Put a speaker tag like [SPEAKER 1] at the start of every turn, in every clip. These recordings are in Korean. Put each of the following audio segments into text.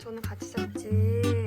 [SPEAKER 1] 저는 같이 잤지.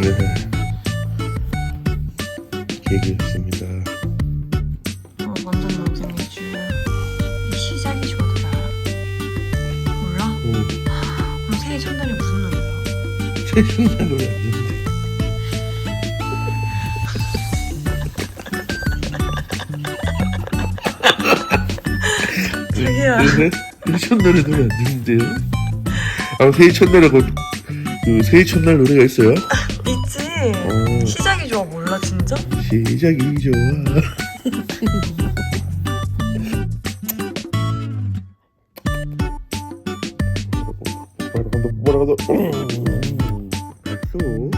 [SPEAKER 1] 네. 계획이었습니다.
[SPEAKER 2] 어, 완전 노잼이지. 이 시작이 좋더라. 몰라?
[SPEAKER 1] 음,
[SPEAKER 2] 그럼 새해 첫날에 무슨 노래야?
[SPEAKER 1] 최신날 노래 안 듣는데.
[SPEAKER 2] 자기야.
[SPEAKER 1] 네? 새해 첫날에 노래 안 듣는데요? 아, 새해 첫날에 그, 그 새해 첫날 노래가 있어요? 어.
[SPEAKER 2] 시작이 좋아 몰라 진짜?
[SPEAKER 1] 시작이 좋아. 뭐라고 뭐라고 박수.